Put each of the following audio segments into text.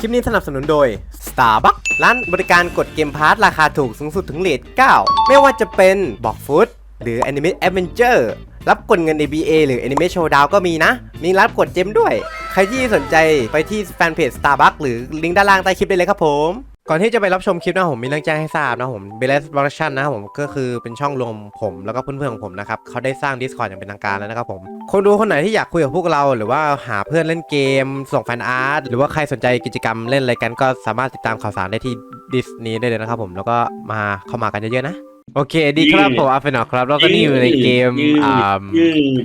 คลิปนี้สนับสนุนโดย Starbucks ร้านบริการกดเกมพาร์ทราคาถูกสูงสุดถึงเลท9 ไม่ว่าจะเป็นบอกฟุตหรือ Anime Adventure รับกดเงิน ABA หรือ Anime Showdown ก็มีนะ มีรับกดเจมด้วย ใครที่สนใจไปที่แฟนเพจ Starbucks หรือลิงก์ด้านล่างใต้คลิปได้เลยครับผม ก่อนที่จะไปรับชมคลิปนะผมมีเรื่องแจ้งให้ทราบนะผม b e l e s Production นะครับผมก็คือเป็นช่องรวมผมแล้วก็เพื่อนๆของผมนะครับเขาได้สร้าง Discord อย่างเป็นทางการแล้วนะครับผมคนดูคนไหนที่อยากคุยกับพวกเรา หรือว่าหาเพื่อนเล่นเกม ส่งแฟนอาร์ตหรือว่าใครสนใจกิจกรรมเล่นอะไรกันก็สามารถติดตามข่าวสารได้ที่ดิสนี้ได้เลยนะครับผมแล้วก็มาเข้ามากันเยอะๆนะ โอเค ดีครับผมอาเฟนอครับแล้วก็นี่อยู่ในเกมยืดอ่ายืด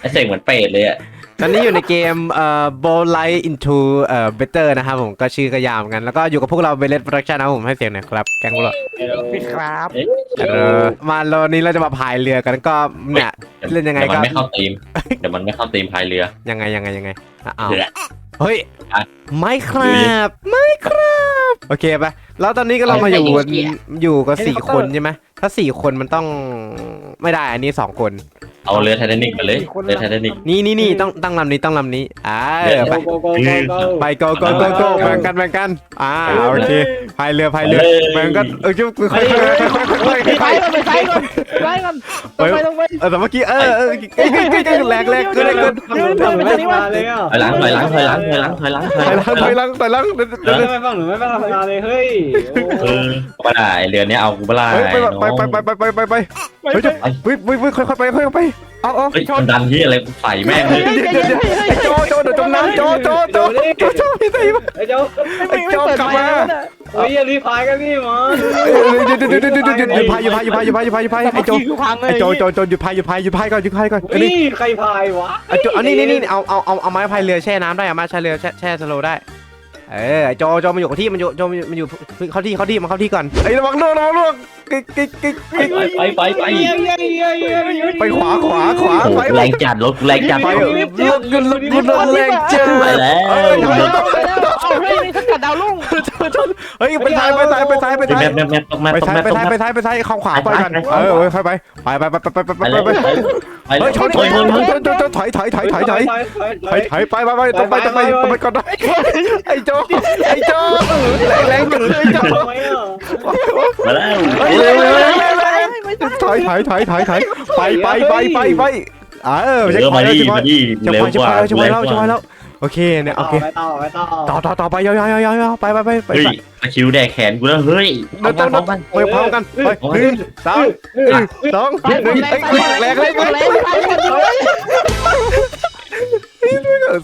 ไอเสียงเหมือนเป็ดเลยอะ ตอนนี้อยู่ในเกมเอ่อ b o Light into เอ่อ Better นะครับผมก็ชื่อก็ยาวเหมือนกัน แล้วก็อยู่กับพวกเรา b e l e t Production นะครับผมให้เสียงหน่อยครับ แกงพวกเราพี่ครับเออมาโลนี้เราจะมาพายเรือกันก็เนี่ยเล่นยังไงเดี๋ยวก็มันไม่เข้าตีมเดี๋ยวมันไม่เข้าตีมพายเรือยังไงยังไงยังไงอะอ้าวเดี๋ยวเฮ้ยอะไม่ครับไม่ครับโอเคปะแล้วตอนนี้ก็เรามาอยู่กันอยู่กับสี่คนใช่ไหม ถ้าสี่คนมันต้องไม่ได้ อันนี้สองคน เอาเรือไททานิกมาเลยเรือไททานิก นี่นี่นี่ต้องตั้งลำนี้ต้องลำนี้อ่าเดี๋ยวไปโกโกโกโก ไปโกโกโกโกแบ่งกันแบ่งกันอ่าโอเคพายเรือพายเรือแบ่งกันเออจุ๊บค่อยๆค่อยๆค่อยๆไปค่อยก่อนไปไปก่อน ไปก่อนไปไปต้องไปๆเออแต่เมื่อกี้เออเออใกล้ใกล้ใกล้ใกล้แรงแรงเกินแรงเกินเดี๋ยวเดี๋ยวเดี๋ยวนี้ว่าเลยอะถอยหลังถอยหลังถอยหลังถอยหลังถอยหลังถถออยยหหลัลังงถอยหลังถอยหลังเดี๋ยวเดี๋ยวเดี๋ยวไม่ฟังหนูไม่ฟังทำงานเลยเฮ้ยเออก็ได้เรือเนี้ยเอากูเปล่าเฮ้ยไปไปไปไปไปไปไปเฮ้ยจุ๊บวิวิวิค่อยๆไปค่อยๆไปเอาเอาเฮ้ยมันดันที่อะไรใส่แม่งเลยเดี๋ยวเดี๋ยวไอ้โจโจเดี๋ยวจมน้ำโจโจโจโจโจพี่ใส่มาไอ้เจ้าไอ้โจกลับมาเฮ้ยอย่ารีพายกันนี่มันเดี๋ยวเดี๋ยวเดี๋ยวเดี๋ยวเดี๋ยวเดี๋ยวหยุดพายหยุดพายหยุดพายหยุดพายหยุดพายหยุดพายไอ้โจคือพังเลยไอ้โจโจโจหยุดพายหยุดพายหยุดพายก่อนหยุดพายก่อนอันนี้นี่ใครพายวะไอ้โจอันนี้นี่นี่เอาเอาเอาเอาไม้พายเรือแช่น้ำได้เอาไม้พายเรือแช่แช่สโลได้เออไอ้โจโจมันอยู่กับที่มันอยู่โจมันอยู่มันอยู่เข้าที่เข้าที่มันเข้าที่ก่อนไอ้ระวังล่วงระวังล่วงกิ๊กกิ๊กกิ๊กกิ๊กไปไปไปเฮ้ยเฮ้ยเฮ้ยเฮ้ยไปขวาขวาขวาโอ้โหไปแรงจัดรถแรงจัดไปไปเออเลือกกันลุกลุกแรงเจ้าแล้วเออเอาเฮ้ยนี่สกัดดาวลุ่งเฮ้ยไปซ้ายไปซ้ายไปซ้ายไปแม่ซ้ายแม่แม่ต้องแม่ไปต้องซ้ายแม่ไปต้องซ้ายแม่ไปซ้ายไปซ้ายเข้าขวาไปกันไปไปเออไปไปไปไปไปไปไปไปไปเลยไปไปเลยเฮ้ยชนชนชนชนชนชนถอยถอยถอยถอยถอยถอยถอยไปไปไปต้องไปต้องไปต้องไปก่อนได้ไอ้โจไอ้โจแรงกันเลยโจทำไมอะมาแล้วถอยถอยถอยถอยถอยไปไปไปไปไปเออเอจะอคอมายแล้วดิจะคอมายดิจะเร็ควอยจะกคว่าอยจะคอยแล้วจะคอยแล้ว โอเคเนี่ยโอเคไปต่อไปต่อต่อต่อต่อไปยาวยาวยาวยาวไปไปไปไปเฮ้ยตะคิวแดกแขนกูแล้วเฮ้ยเดินเอาต้กันนเอากันไปพร้อมกันไปหนึ่งสองหนึ่งสองหนึ่งไอ้แรงแรงแรง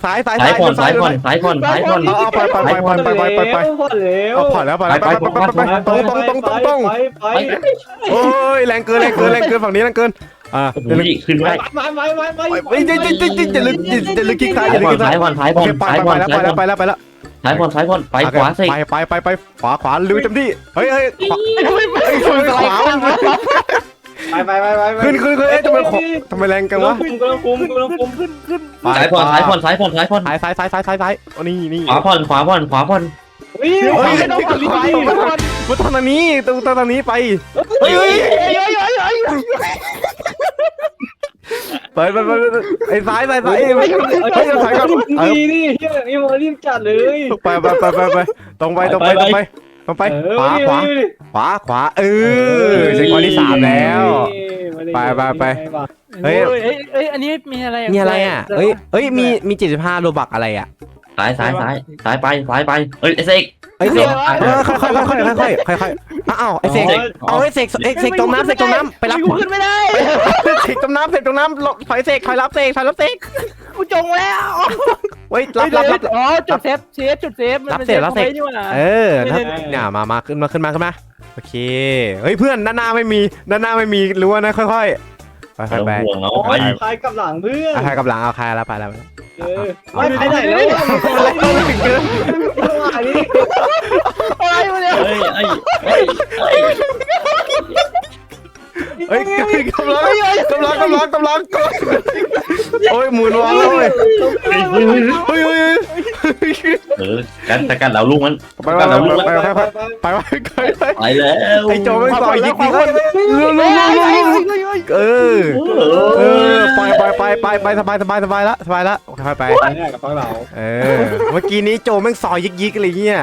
สายสายซ้ายผ่อนซ้ายผ่อนซ้ายผ่อนซ้ายผ่อนเอาไปไปไปไปไปไปไปพอแล้วเอาผ่อนแล้วผ่อนแล้วไปไปไปไปตรงตรงตรงตรงตรงไปไปโอ้ยแรงเกินแรงเกินแรงเกินฝั่งนี้แรงเกิน อ่าโอ้โหขึ้นไปไปไปไปไปไม่จะจะจะจะจะลึกจะลึกกิ๊กซ้ายจะลึกกิ๊กซ้าซ้ายยผ่อนซ้ายโอผ่อนเคไปซ้ายไปผ่อนแล้วซ้ายไปผ่แล้อวนไปแล้วไปแล้วซ้ายผ่อนซ้ายผ่อนไปขวาสิไปไปไปไปขวาขวาลุยเต็มที่เฮ้ยเฮ้ยขวาเฮ้ยขวาไปไปไปไปขึ้นขึ้นขึ้นเอ๊ะทำไมขวาทำไมแรงกันวะกำลังคุมกำลังคุมขึ้นขึ้นซ้ายผ่อนซ้ายผ่อนซ้ายผ่อนซ้ายผ่อนซ้ายซ้ายซ้ายซ้ายซ้ายซ้ายนี่นี่ขวาผ่อนขวาผ่อนขวาผ่อน วิ่งเฮ้ยไม่ต้องผ่อนไปมาทางนี้ตรงทางนี้ไปเฮ้ยเฮ้ยเฮ้ยเฮ้ยเฮ้ยไปไปไปไอ้ซ้ายซ้ายซ้ายเฮ้ยซ้ายก่อนเออนี่นี่เฮียนี่มารีบจัดเลยไปไปไปไปไปตรงไปตรงไปตรงไปตรงไปขวาขวาขวาขวาเออเช็คพอยที่สามแล้วเฮ้ยเฮ้ยเฮ้ยอันนี้มีอะไรนี่อะไรอะเอ้ยเอ้ยมีมี75โลบักอะไรอะ ซ้ายซ้ายซ้ายซ้ายไปซ้ายไปเฮ้ยไอ้เสกเอ้ยเสกเออค่อยๆค่อยๆค่อยๆค่อยๆค่อยๆอ้าวไอ้เสกเอาไอ้เสกเอ้ยเสกจมน้ำเสกจมน้ำไปรับกูขึ้นไม่ได้เสกจมน้ำเสกจมน้ำถอยเสกถอยรับเสกถอยรับเสกกูจงแล้วเฮ้ยรับรับรับอ๋อจุดเซฟเซฟจุดเซฟรับเสร็จรับเสร็จนี่หว่าเออนะเนี่ยมามาขึ้นมาขึ้นมาขึ้นมาโอเคเฮ้ยเพื่อนด้านหน้าไม่มีด้านหน้าไม่มีรู้ว่านะค่อยๆค่อยไม่ๆไปต้องห่วงเนาะโอ้ไปยพายกับหลังเพื่อนเอาใครกับหลังเอาใครแล้วไปแล้ว ไม่ไปไหนแล้วอันนี้อะไรวะเนี่ยเฮ้ยไอ้เฮ้ยเฮ้ยเฮ้ยกำลังกำลังกำลังกำลังโอ้ยหมุนวางแล้วเว้ยเฮ้ยเฮ้ยเฮ้ยเฮ้ยเออกันแต่กันเราลูกมันไปไปกันเราลูกไปมันไปไปไปไปไปไปไปแล้วไอ้โจไม่ต่อยยิงๆเฮ้ยเร็วเร็วเร็วเร็วเร็วเออเออ ไปไปไปไปไปสบายสบายสบายละสบายละค่อยไปไปเนี่ยกับพวกเรา เออ เมื่อกี้นี้โจแม่งซอยยิกยิกอะไรเงี้ย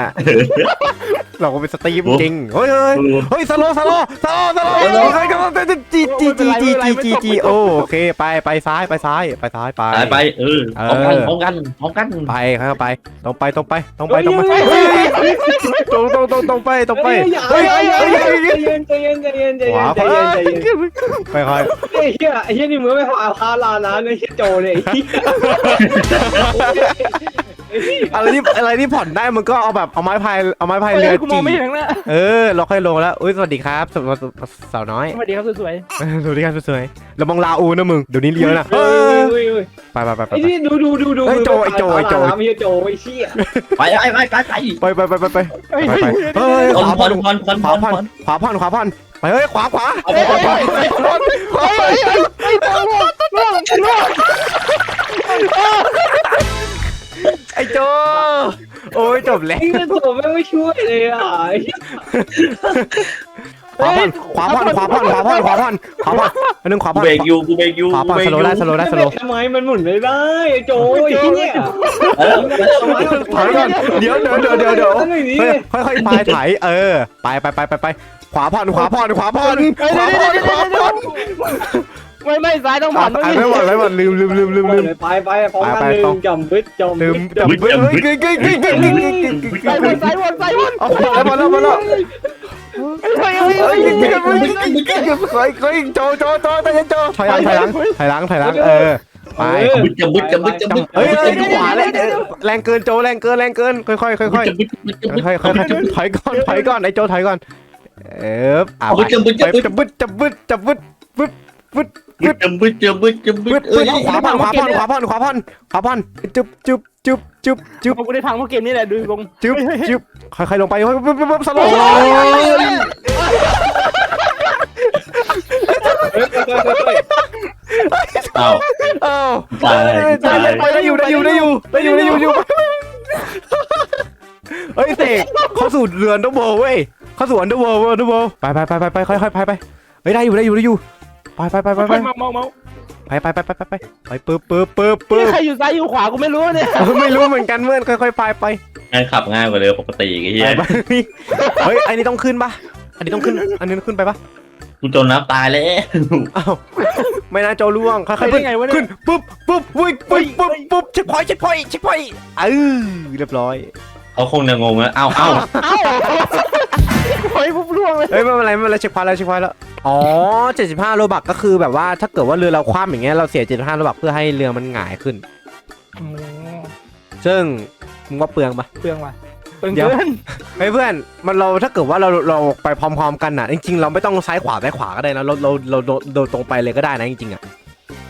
เราก็เป็นสตรีมจริง เฮ้ยเฮ้ยเฮ้ยสโลสโลสโลสโลเฮ้ยจีจีจีจีจีจีจีโอเคไปไปซ้ายไปซ้ายไปซ้ายไปไปไปเออพร้อมกันพร้อมกันพร้อมกันไปครับไปตรงไปตรงไปตรงไปตรงไปตรงตรงตรงตรงไปตรงไปเฮ้ยเฮ้ยเฮ้ยเฮ้ยเฮ้ยเฮ้ยใจเย็นใจเย็นใจเย็นใจขเย็วานใจไปเย็นใจเย็นไปค่อยไอ้เหี้ยไอ้เหี้ยนี่มึงไม่พาพาลานะไอ้เหี้ยโจเนี่ยไอ้เหี้ยอะไรที่อะไรที่ผ่อนได้มันก็เอาแบบเอาไม้พายเอาไม้พายเรือกูมอจีงไม่เห็นข้างหน้าเออเราค่อยลงแล้วอุ้ยสวัสดีครับสวสาวน้อยสวัสดีครับสวยสวัสดีครับสวยๆระวังลาอูนะมึงเดี๋ยวนี้เลี้ยวนะเฮ้ยเฮ้ยเฮ้ยไปไปไปไป ไอ้นี่ดูดูดูดูไอ้โจไอ้โจไอ้โจไอ้เหี้ยโจไอ้เชี่ยไปไปไปไปไปไปไปไปไปไปๆเฮ้ยไปเฮ้ยไปเฮ้ยพขวาอนพผ่ออนนพอนพอนขวาผ่อนขวาผ่อนขวาผ่อนไปเฮ้ยขวาขวาเอาไปไปขวาผ่อนไอ้ตัวล่วงล่วงล่วง ไอ้โจ โอ้ยจบแล้วไอ้เหี้ยโจแม่งไม่ช่วยเลยอะไอ้เหี้ยขวาผ่อนขวาผ่อนขวาผ่อนขวาผ่อนขวาผ่อนขวาผ่อนอันนึงขวากูผ่อนเบรกอยู่กูเบรกอยู่ขวาผ่อนเบรสกโลอยู่ได้สโลได้สโลทำไมมันหมุนไม่ได้ไอ้โจไอ้เหี้ยเออถอยก่อนเดี๋ยวเดี๋ยวเดี๋ยวเดี๋ยวเดี๋ยวทำอย่างนี้เฮ้ยค่อยๆพายไถเออ ไปไปไปไปไปขวาผ่อนขวาผ่อนขวาผ่อนขวาผ่อนขวาผ่อน ไม่ไม่สายต้องผ่านไม่ไม่หมดไม่หมดลืมลืมลืมลืมลืมไปไปพร้อมกันลืมจมวิทจมลืมจมวิทเฮ้ยเฮ้ยเฮ้ยเฮ้ยเฮ้ยซ้ายวนซ้ายวนซ้ายวนเอาหมดแล้วหมดแล้วหมดแล้วเฮ้ยเฮ้ยเฮ้ยเฮ้ยโจโจโจตายโจถอยหลังถอยหลังถอยหลังถอยหลังเออไปบึดจะบึดจะบึดจะบึดเฮ้ยขวาแรงแรงเกินโจแรงเกินแรงเกินค่อยค่อยค่อยค่อยค่อยค่อยถอยก่อนถอยก่อนไอ้โจถอยก่อนเอออะบึดจะบึดจะบึดจะบึดจะบึดบึดบึด บึดบึดจะบึดจะบึดจะบึบึดดเอ้บึยดขวาผ่อนขวาผ่อนขวาผ่อนขวาผ่อนขวาผ่อนจุ๊บจุ๊บจุ๊บจุ๊บจุ๊บกูได้พังเพราะเกมนี้แหละดูลงจุ๊บจุ๊บค่อยๆลงไปปึ๊บปึ๊บปึ๊บสโลว์เอาเอ้าตายตาตายยไปได้อยู่ได้อยู่ได้อยู่ได้อยู่ได้อยู่ได้อยู่เฮ้ยเสกเข้าสู่เรืออันเดอร์เวิลด์เว้ยเข้าสู่อันเดอร์เวิลด์อันเดอร์เวิลด์ไปไปไปไปไปค่อยๆไปไปเฮ้ยได้อยู่ได้อยู่ได้อยู่ ไปไปไปไปไปเมาเมาเมาไปไปไปไปไปไปไปปึ๊บปึ๊บปึ๊บปึ๊บใครอยู่ซ้ายอยู่ขวากูไม่รู้เนี่ย เออไม่รู้เหมือนกันเมื่อนค่อยๆไปไปงานขับง่ายกว่าเรือปกติไอ้เหี้ยไปเฮ้ยอันนี้ต้องขึ้นปะอันนี้ต้องขึ้น อันนี้ต้องขึ้นไปปะกูจนน้ำตายแล้วอ้าวไม่น่าโจล่วงค่ใครอยๆได้ขึ้นไงวะเนี่ขึ้ยนปุ๊บปุ๊บวิ่งปุ๊บปุ๊บปุ๊บเช็คพอยต์เช็คพอยต์เช็คพอยต์เออเรียบร้อย เขาคงจะงงแล้วเอ้าเอ้าเอ้าโอ้ยปุ๊บล่วงเลย เฮ้ยไม่เป็นไรไม่เป็นไรเช็คพอยต์แล้วเช็คพอยต์แล้ว อ๋อ 75 โลบักก็คือแบบว่าถ้าเกิดว่าเรือเราคว่ำอย่างเงี้ยเราเสีย 75 โลบักเพื่อให้เรือมันหงายขึ้นซึ่งมึงว่าเปลืองปะ เปลืองว่ะเปลืองเดี๋ยว เกินเฮ้ยเพื่อนมันเราถ้าเกิดว่าเราเราไปพร้อมๆกันน่ะ จริงๆ เราไม่ต้องซ้ายขวาซ้ายขวาก็ได้นะเราเราเราเราเราตรงไปเลยก็ได้นะจริงๆอะ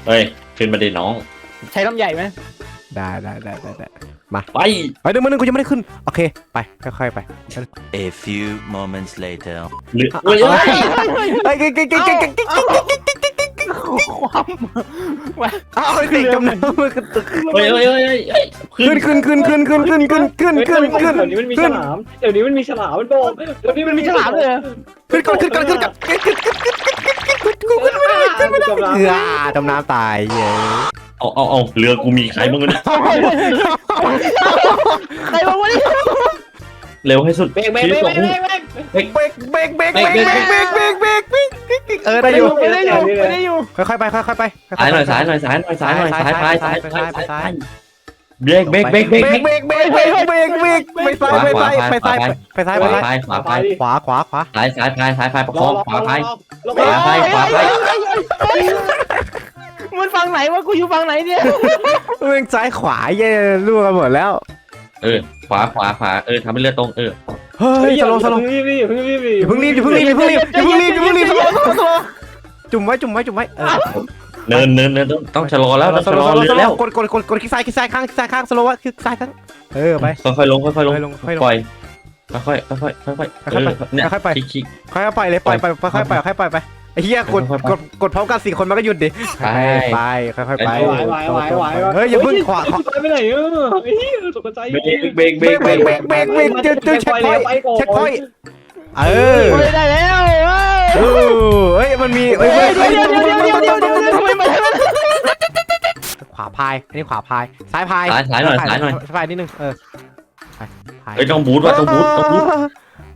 เฮ้ย ขึ้นมาดิน้อง ใช้ลำใหญ่ไหมได้ได้ได้ได้ ได้ไปไปเดี๋ยวมันนึงกูยังไม่ได้ขึ้น โอเค ไป ค่อยๆไป A few moments later. หรือเฮ้ยเฮ้ยเก่งเก่งเก่งเก่งเก่งเก่งความอ้าวเด็กจมน้ำมันกระตุกเฮ้ยเฮ้ยเฮ้ยเฮ้ยขึ้นขึ้นขึ้นขึ้นขึ้นขึ้นขึ้นขึ้นขึ้นขึ้นเดี๋ยวนี้มันมีฉลามเดี๋ยวนี้มันมีฉลามมันบอกเดี๋ยวนี้มัมันนมีมีฉลามเลยเหรอขึ้นก่อนขึ้นก่อนขึ้นก่อนขึ้นขึ้นขึ้นขึ้นขึ้นขึ้นขึ้นขึ้นฉลามเออจมน้ำตายเย้ เอาเอาเอาเรือกูมีใครบ้างวะเนี่ยใครบอกว่านี่เร็วให้สุดเบรกเบรกชีเบวิรตกของเบรกเบรกเบรกเบรกเบรกเบรกเบรกเบรกเบรกเบรกเบรกเบรกเออได้อยู่ไม่ได้อยู่ไม่ได้อยู่ค่อยๆไปค่อยๆไปซ้ายหน่อยซ้ายหน่อยซ้ายหน่อยซ้ายหน่อยซ้ายซ้ายซ้ายซ้ายไปซ้าย เบรกเบรกเบรกเบรกเบรกเบรกเบรกเบรกเบรกเบรกไปซ้ายไปซ้ายไปซ้ายไปซ้ายไปซ้ายซ้ายขวาซ้ายขวาขวาขวาซ้ายซ้ายซ้ายซ้ายซ้ายประครอองรอขวาซ้ายรอขวาซ้ายขวาซ้ายมันฟังไหนวะกูอยู่ฟังไหนเนี่ยเมืองซ้ายขวาเย่รั่วกันหมดแล้ว เออ ขวาขวาขวาเออทำให้เรือตรงเออเฮ้ยสโลสโลรีบรีบรีบรีบอย่าเพิ่งรีบอย่าเพิ่งรีบอย่าเพิ่งรีบอย่าเพิ่งรีบอย่าเพิ่งรีบสโลสโลสโลจุ่มไว้จุ่มไว้จุ่มไว้ เออเนินเนินเนินต้องต้องชะลอแล้วต้องสชะโลลอสโลเรืสอโลแล้วกดกดกดกดคลิกซ้ายคลิกซ้ายข้างคลิกซ้ายข้างสโลว่าคลิกซ้ายข้างเออไปค่อยๆลงค่อยๆลงค่อยลงค่อยลงปล่อยค่อยๆค่อยๆค่อยๆค่อยๆเออเนี่ยค่อยๆไปคลิกค่อยไปเลยปล่อยไปค่อยไปค่อยไปไปไอ้เหี้ยกดกดกดพร้อมกันสี่คนมันก็หยุดดิไปไปค่อยๆไปไหวไหวไหวไหวไหวเฮ้ยอย่าเพิ่งขวาขวาไปไหนเออไอ้เหี้ยตกใจเบรกเบรกเบรกเบเบรรกกเบรกเบรกเบรกเบรกเจอเจอเช็คพอยต์เช็คพอยต์เออเฮ้ยได้แล้วเออเฮ้ยมันมีเฮ้ยเฮ้เฮ้ยยเดี๋เฮ้ยวยเดี๋ยวเดี๋ยวเดี๋ยว เดี๋ยวเดี๋ยวทำไมมาทำไมขวาพาย อันนี้ขวาพาย ซ้ายพายซ้ายซ้ายหน่อยซ้ายหน่อย ซ้ายพายนิดนึง เออพายพายเอ้ยต้องบูทว่ะต้องบูทต้องบูท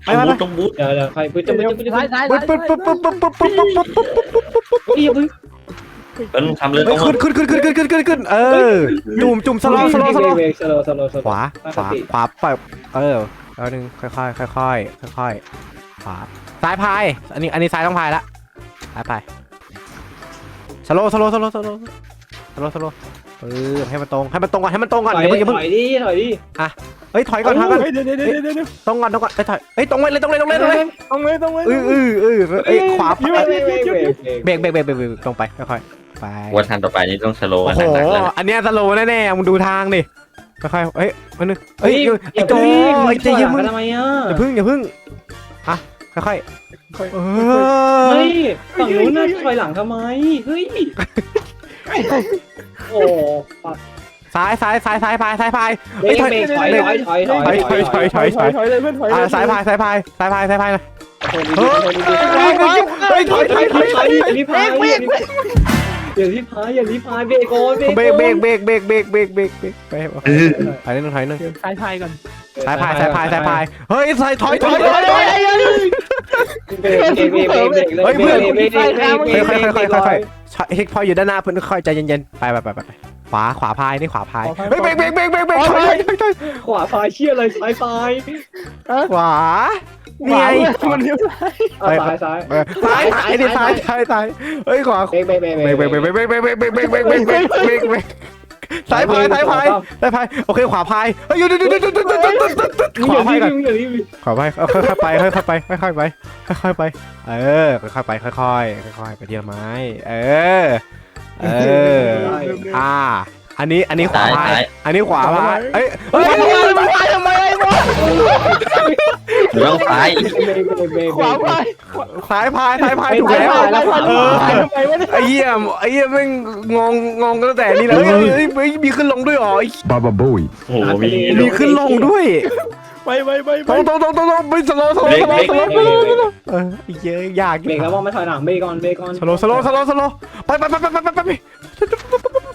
ไปต้องไปบูทต้องบูทเดี๋ยวเดี๋ยวใครปึ๊ดจะปึ๊ดจะปึ๊ดจะซ้ายปึ๊ดซ้ายปึ๊บปึ๊บปึ๊บปึ๊บปึ๊บปึ๊บปึ๊บปึ๊บปึ๊บพี่ปึ๊ดเออทำเลยตเฮ้รยงขึ้นขึ้นขึ้นขึ้นขึ้นขึ้นขึ้นขึ้นเออ จุ่มจุ่มสโลว์สโลว์สโลว์เบรกสโลว์สโลว์สโลว์ขวาขวาขวาเปิดเออแล้วหนึ่งค่อยค่อยค่อยค่อยค่อยๆขวาซ้ายพาย อันนี้อันนี้ซ้ายต้องพายละซ้ายพาย สโลว์สโลว์สโลว์สโลว์สโลว์สโลว์เออให้มันตรงให้มันตรงก่อนให้มันตรงก่อนถอยอย่าเพิ่งอย่าเพิ่งถอยดิ ถอยดิ เฮ้ยถอยก่อนถอยก่อนเดี๋ยวเดี๋ยวเดี๋ยวเดี๋ยวเดี๋ยวตรงก่อนตรงก่อนเอ้ยถอยเฮ้ยตรงไว้เลยตรงเลยตรงเลยตรงเลยต้องเลยต้องเลยเออเออเออเอ้ยขวาเบรกเบรกเบรกเบรกเบรกเบรกเบรกเบรกตรงไปค่อยๆไปวันทันต่อไปนี่ต้องสโลว์โอ้กันโหหนักๆเลยอันเนี้ยสโลว์แน่ๆมึงดูทางดิค่อยๆเฮ้ยมันนึงเฮ้เฮ้ยยไอ้โจไอ้เจอย่ามึงทำไมอะอย่าพึ่งอย่าพึ่งอะค่อยๆ เออเฮ้ยฝั่งนู้นน่ะถอยหลังทำไม เฮ้ย โอ้ซ้ายซ้ายซ้ายซ้ายพายซ้ายพายเบรกเบรกถอยถอยถอยถอยถอยถอยถอยถอยถอยถอยเลยเพื่อนถอยอ่าซ้ายพายซ้ายพายซ้ายพายซ้ายพายหน่อยเฮ้ยเฮ้ยถอยถอยถอยถอยอย่ารีบพายอย่ารีบพายอย่ารีบพายเบรกก่อนเบรกเบรกเบรกเบรกเบรกเบรกเบรกเบรกไปถอยนิดนึงถอยนิดนึงซ้ายพายก่อนซ้ายพายซ้ายพายซ้ายพายเฮ้ยซ้ายถอยถอยถอย ถอยเบรกเบรกเบรกเบรกเบรกเลยเบรกเบรกเบรกเบรกเบรกค่อยค่อยค่อยค่อยค่อยเฮกพอยอยู่ด้านหน้าเพื่อนค่อยใจเย็นๆไปไปไปไปขวาขวาพายนี่ขวาพายเฮ้ยเบรกเบรกเบรกเบรกเบรกถอยถอยถอยขวาพายเชี่ยเลยซ้ายพายขวานี่ไงมันเลี้ยวซ้ายซ้ายซ้ายซ้ายดิซ้ายซ้ายซ้ายเฮ้ยขวาเบรกเบรกเบรกเบรกเบรกเบรกเบรกเบรกเบรกเบรกเบรกเบรกเบรกเบรกเบรกเบรกเบรกเบรก ซ้ายพายซ้ายพายซ้ายพายโอเคขวาพายเฮ้ยหยุดหยุดหยุดหยุดหยุดหยุดหยุดหยุดหยุดขวาพายก่อนอย่ารีบขวาพายค่อยๆไปค่อยๆไปค่อยๆไปค่อยๆไป เออค่อยๆไปค่อยๆค่อยๆไปทีละไม้เออเอออ่า อันนี้อันนี้ขวาพาย อันนี้ขวาพายเอ้ยเฮ้ยมันพายทำไมไอ้บอสหรือต้องซ้ายเบรกเบรกเบรกขวาพายซ้ายพายซ้ายพายถูกซ้ายแล้วพายแล้วขวาเออพายทำไมวะเนี่ยไอ้เหี้ยไอ้เหี้ยแม่งงงงงตั้งแต่นี่เลยเฮ้ยเฮ้ยเฮ้ยมีขึ้นลงด้วยเหรอ Baba Bowie. โอ้โหมีมีขึ้นลงด้วยไปไปไปตรงตรงตรงตรงตรงไปสโลว์สโลว์สโลว์สโลว์สโลว์เออเยอะยากเบรกแล้วมองไม่ถอยหลังเบรกก่อนเบรกก่อนสโลว์สโลว์สโลว์สโลว์ไปไปไปไปไปไปไป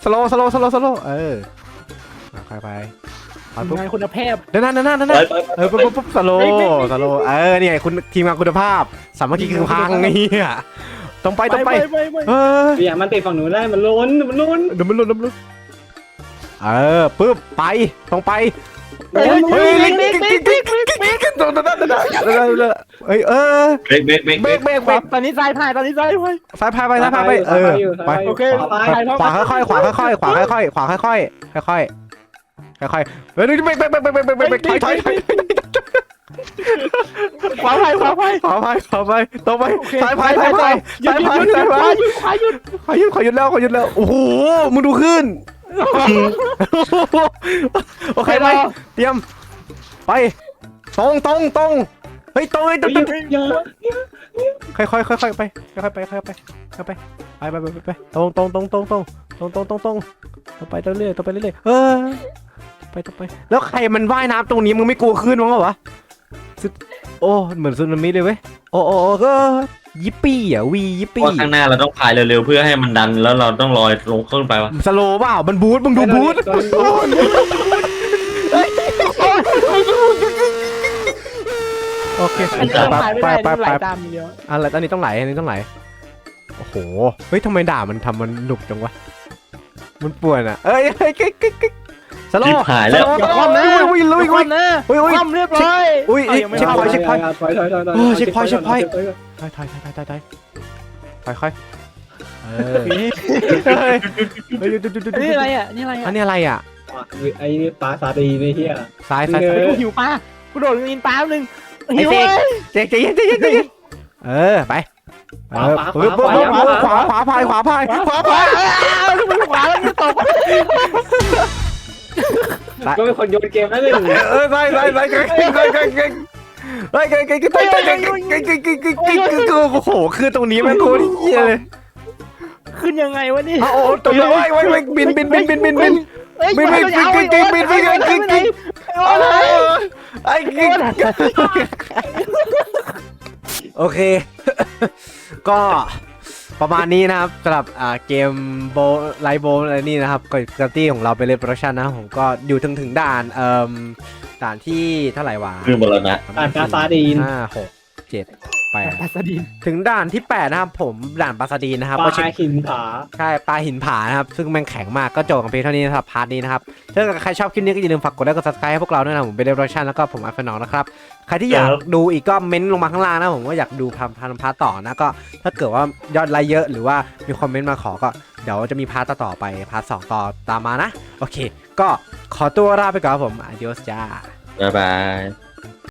สโลว์สโลว์สโลว์สโลว์เออค่อยไปไปปุ๊บงานคุณภาพเดินหน้าเดินหน้าเดินหไปน้าไปเออปุ๊บปุ๊บปุ๊บสโลว์สโลว์เออเนี่ยคุณทีมงานคุณภาพสามัคคีคือพังไอ้เหี้ยตรงไปตรงไปไปไปเอออย่ามันติดฝั่งนู้นได้มันล้นมันล้นเดี๋ยวมันหลุดเดี๋ยวมันหลุดเออปุ๊บไปตรงไปเฮ้ยเฮ้ยลิงลิงลิงลิง ลิงลิงลิงลิงตรงนั้นนั้นนั้นเฮ้ยเออเบรกเบรกเบรกเบรกเบรกเบรกตอนนี้ซ้ายพายตอนนี้ซ้ายพายซ้ายพายไปซ้ายพายไปเออไปโอเคขวาพายขวาค่อยๆขวาค่อยๆขวาค่อยๆขวาค่อยๆค่อยๆค่อยๆเฮ้ยเบรกเบรกเบรกเบรกเบรกเบรกถอยถอยถอยขวาพายขวาพายขวาพายขวาพายตรงไปซ้ายพายซ้ายพายซ้ายหยุพายดหยุดซ้ายหยุพายดขวาหยุดขวาหยุดขอหยุดขอหยุดแล้วขอหยุดแล้วโอ้โหมึงดูขึ้นโอเคไปเตรียมไป ตรงตรงตรงเฮ้ยตรงเฮ้ยตรงอย่าค่อยค่อยค่อยค่อยไปค่อยไปค่อยไปค่อยไปไปไปไปไปตรงตรงตรงตรงตรงตรงตรงตรงตรงตรงไปเรื่อยตรงไปเรื่อยเออไปตรงไป แล้วใครมันว่ายน้ำตรงนี้มึงไม่กลัวขึ้นมั้งเหรอวะสุดโอ้เหมือนซึนามิเลยเว้ยโอ้โอ้ก็ยิปปี้อะวียิปเพปี้ราะข้างหน้าเราต้องพายเร็วๆเพื่อให้มันดันแล้วเราต้องลอยลงขึ้นไปวะสโลว์เปล่ามันบูทมึงดูบูท โอเคอันนี้พายไม่ไปได้ไปไหไปลตามอย่างเดียวอะไรตอนนี้ต้องไหลอันนี้ต้องไหลโอ้โหเฮ้ยทำไมด่ามันทำมันหนุกจังวะมันป่วนอะเอ้ยเฮ้ยกิ๊กกิ๊กกิ๊กสโลชิบว์หายแล้วอย่าคว่ำนะอุ้ยอุ้ยอุ้ยคอุ้ยว่ำนะอุ้ยอุ้ยคว่ำเรียบร้อยอุ้ยเอายังไม่เช็คพอยต์เอาเช็คพอยต์ถอยถอยถอยโอ้เช็คพอยต์เช็คพอยต์ถอยถอยถอยถอยถอยถอยถอยค่อยเออเฮ้ยเฮ้ยหยุดหยุดหยุดหยุดนี่อะไรอะนี่อะไรอัอะนนี้อะไรอะไอ้นี่ปลาซาดีนี่เฮียซ้ายซ้ายเอกูหิวปลากูโดดกินปลาหนึ่ง ไอ้หิวเจ๊เลยเจ๊ใจเย็นใจเย็นใจเย็นเออไปเออปึ๊บปึ๊บปึ๊บขวาขวาพายขวาพายขวาพายขวาแล้วนี่ตกก็เป็นคนโยนเกมนั่นเองเออซ้ายซ้ายซ้ายเก่งเก่งเก่งเก่งเฮ้ยเฮ้ยเฮ้ยเฮ้ยเฮ้ยเฮ้ยเฮ้ยเฮ้ยเฮ้ยเฮ้ยเฮ้ยเฮ้ยเฮ้ยโอ้โหคือตรงนี้แม่งโคตรเหี้ยเลยขึ้นยังไงวะนี่เอาโอ้ตรงนี้ไว้ไว้ไว้บินบินบินบินบิน บินเอ้ยบินบินบินบินบินบินบินบินบินบินเอาเลยไอ้กิงโอเค ก็ประมาณนี้นะครับสำหรับอ่าเกมโบไลโบอะไรนี่นะครับกับกตี้ของเราไปเลยโปรดักชันนะครับผมก็อยู่ถึงถึงด่านเอ่มด่านที่เท่าไหร่วะคือมรณะด่านปราสาดีนห้าหกเจ็ด แปดปัสดินถึงด่านที่ 8 นะครับ ผมด่านปราสาดีนนะครับปก็ลาเช็คหินผา ใช่ปลาหินผานะครับ ซึ่งแม่งแข็งมากก็จบกันเพียงเท่านี้สำหรับพาร์ทนี้นะครับถ้าเกิดใครชอบคลิปนี้ก็อย่าลืมฝากกดไลค์กด subscribe ให้พวกเราด้วยนะผมเป็นเดรชั่นแล้วก็ผมอัฟเฟนองนะครับใครที่อยากดูอีกก็เม้นต์ลงมาข้างล่างนะผมว่าอยากดูพาร์ทพาร์ทพาร์ทต่อนะก็ถ้าเกิดว่ายอดไลค์เยอะหรือว่ามีคอมเมนต์มาขอก็เดี๋ยวจะมีพาร์ทต่อๆไปพาร์ทสองต่อตามมานะโอเค ก็ขอตัวลาไปก่อนครับผม adios จ้า บ๊ายบาย